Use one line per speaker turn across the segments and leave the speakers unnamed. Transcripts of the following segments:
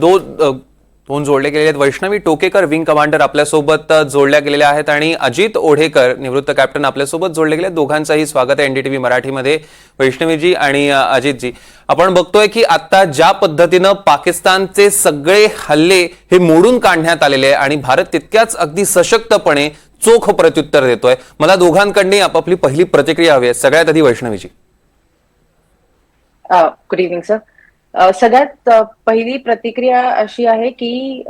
दोन दोन जोडले गेलेले आहेत. वैष्णवी टोकेकर विंग कमांडर आपल्यासोबत जोडल्या गेलेल्या आहेत आणि अजित ओढेकर निवृत्त कॅप्टन आपल्यासोबत जोडले गेले दोघांचाही स्वागत आहे एनडीटीव्ही मराठीमध्ये. वैष्णवीजी आणि अजितजी. आपण बघतोय की आता ज्या पद्धतीनं पाकिस्तानचे सगळे हल्ले हे मोडून काढण्यात आलेले आहे आणि भारत तितक्याच अगदी सशक्तपणे चोख प्रत्युत्तर देतोय. मला दोघांकडनी आपापली पहिली प्रतिक्रिया हवी आहे. सगळ्यात आधी वैष्णवीजी.
गुड इव्हनिंग सर सगळ्यात पहिली प्रतिक्रिया अशी आहे की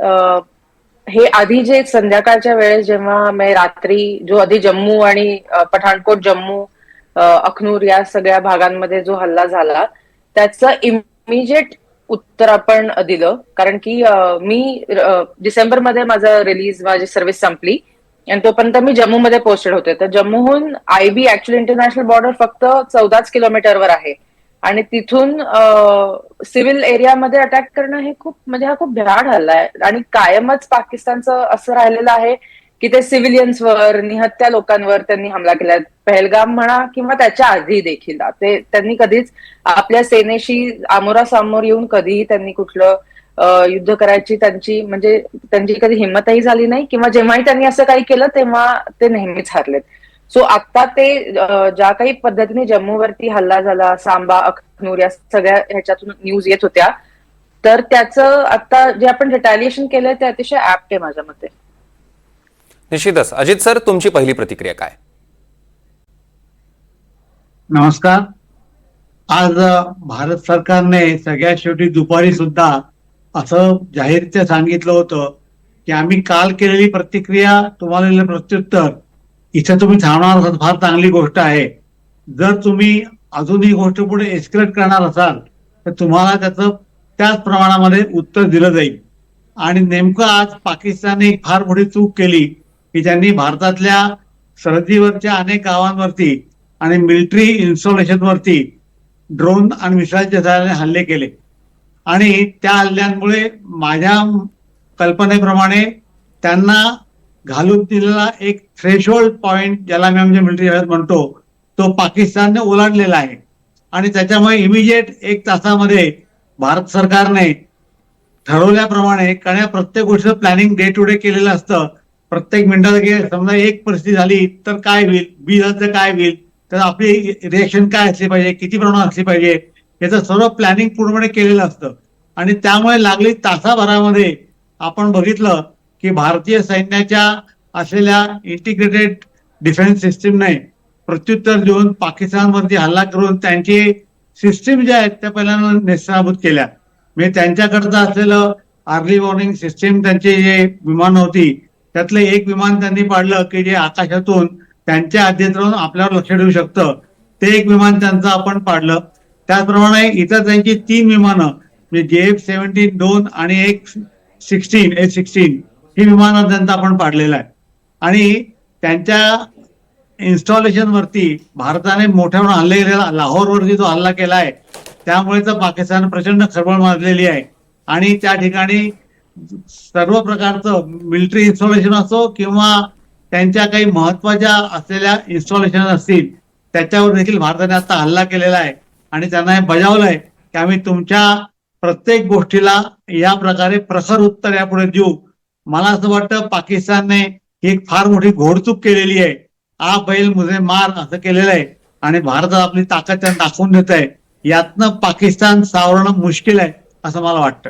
हे आधी जे संध्याकाळच्या वेळेस जेव्हा मी रात्री जो आधी जम्मू आणि पठाणकोट जम्मू अखनूर या सगळ्या भागांमध्ये जो हल्ला झाला त्याचं इमिजिएट उत्तर आपण दिलं. कारण की मी डिसेंबरमध्ये माझं रिलीज माझी सर्व्हिस संपली आणि तोपर्यंत मी जम्मूमध्ये पोस्टेड होते. तर जम्मूहून I B actually international border फक्त चौदाच किलोमीटरवर आहे. आणि तिथून सिव्हिल एरियामध्ये अटॅक करणं हे खूप म्हणजे हा खूप भ्याड हल्ला आहे. आणि कायमच पाकिस्तानचं असं राहिलेलं आहे की ते सिव्हिलियन्सवर निहत्या लोकांवर त्यांनी हमला केला पहलगाम म्हणा किंवा त्याच्या आधी देखील. ते त्यांनी कधीच आपल्या सेनेशी आमोरासमोर येऊन कधीही त्यांनी कुठलं युद्ध करायची त्यांची म्हणजे त्यांची कधी हिंमतही झाली नाही किंवा जेव्हाही त्यांनी असं काही केलं तेव्हा ते नेहमीच हारलेत. सो आता ते ज्या काही पद्धतीने जम्मूवरती हल्ला झाला सांबा अखनूर या सगळ्या ह्याच्यातून न्यूज येत होत्या तर त्याचं आता जे आपण रिटॅलिएशन केलंय ते अतिशय ऍप्ट आहे माझ्या मते.
निश्चितच. अजित सर तुमची पहिली प्रतिक्रिया काय?
नमस्कार. आज भारत सरकारने सगळ्यात शेवटी दुपारी सुद्धा असं जाहीरते सांगितलं होतं की आम्ही काल केलेली प्रतिक्रिया तुम्हाला प्रत्युत्तर इथे तुम्ही थांबणार असाल फार चांगली गोष्ट आहे. जर तुम्ही अजून ही गोष्ट पुढे एस्केलेट करणार असाल तर तुम्हाला त्याचं त्याच प्रमाणामध्ये उत्तर दिलं जाईल. आणि नेमकं आज पाकिस्तानने एक फार मोठी चूक केली की त्यांनी भारतातल्या सरहद्दीवरच्या अनेक गावांवरती आणि मिलिटरी इन्स्टॉलेशनवरती ड्रोन आणि मिसाईलच्या सहाय्याने हल्ले केले. आणि त्या हल्ल्यांमुळे माझ्या कल्पनेप्रमाणे त्यांना घालून दिलेला एक थ्रेशोल्ड पॉइंट ज्याला मी आमच्या मिलिटरी म्हणतो तो पाकिस्तानने ओलांडलेला आहे. आणि त्याच्यामुळे इमिजिएट एक तासामध्ये भारत सरकारने ठरवल्याप्रमाणे कारण या प्रत्येक गोष्टीचं प्लॅनिंग डे टू डे केलेलं असतं. प्रत्येक मिनिटाला समजा एक परिस्थिती झाली तर काय होईल? बी झालं तर काय होईल? तर आपली रिएक्शन काय असली पाहिजे? किती प्रमाणात असली पाहिजे? याचं सर्व प्लॅनिंग पूर्णपणे केलेलं असतं. आणि त्यामुळे लागली तासाभरामध्ये आपण बघितलं की भारतीय सैन्याच्या असलेल्या इंटिग्रेटेड डिफेन्स सिस्टीमने प्रत्युत्तर देऊन पाकिस्तानवरती हल्ला करून त्यांची सिस्टीम ज्या आहेत त्या पहिल्यांदा नेस्तनाभूत केल्या. म्हणजे त्यांच्याकडचं असलेलं अर्ली वॉर्निंग सिस्टीम त्यांची जे विमान होती त्यातलं एक विमान त्यांनी पाडलं की जे आकाशातून त्यांच्या आधीत राहून आपल्यावर लक्ष ठेवू शकतं. ते एक विमान त्यांचं आपण पाडलं. त्याचप्रमाणे इतर त्यांची तीन विमानं म्हणजे जे एफ सेव्हन्टीन दोन आणि एक सिक्स्टीन एफ सिक्स्टीन ही विमानं त्यांचं आपण पाडलेला आहे. आणि त्यांच्या इन्स्टॉलेशन वरती भारताने मोठ्या प्रमाणात हल्ले केलेला लाहोरवरती जो हल्ला केला आहे त्यामुळे तर पाकिस्तान प्रचंड खळबळ माजलेली आहे. आणि त्या ठिकाणी सर्व प्रकारचं मिलिटरी इन्स्टॉलेशन असो किंवा त्यांच्या काही महत्त्वाच्या असलेल्या इन्स्टॉलेशन असतील त्याच्यावर देखील भारताने आता हल्ला केलेला आहे. आणि त्यांना हे बजावलंय की आम्ही तुमच्या प्रत्येक गोष्टीला या प्रकारे प्रखर उत्तर यापुढे देऊ. मला असं वाटतं पाकिस्तानने ही एक फार मोठी घोडचूक केलेली आहे. आ बैल मुझे मार असं केलेलं आहे. आणि भारत आपली ताकद त्यांना दाखवून देत आहे यातनं पाकिस्तान सावरणं मुश्किल आहे असं मला वाटतं.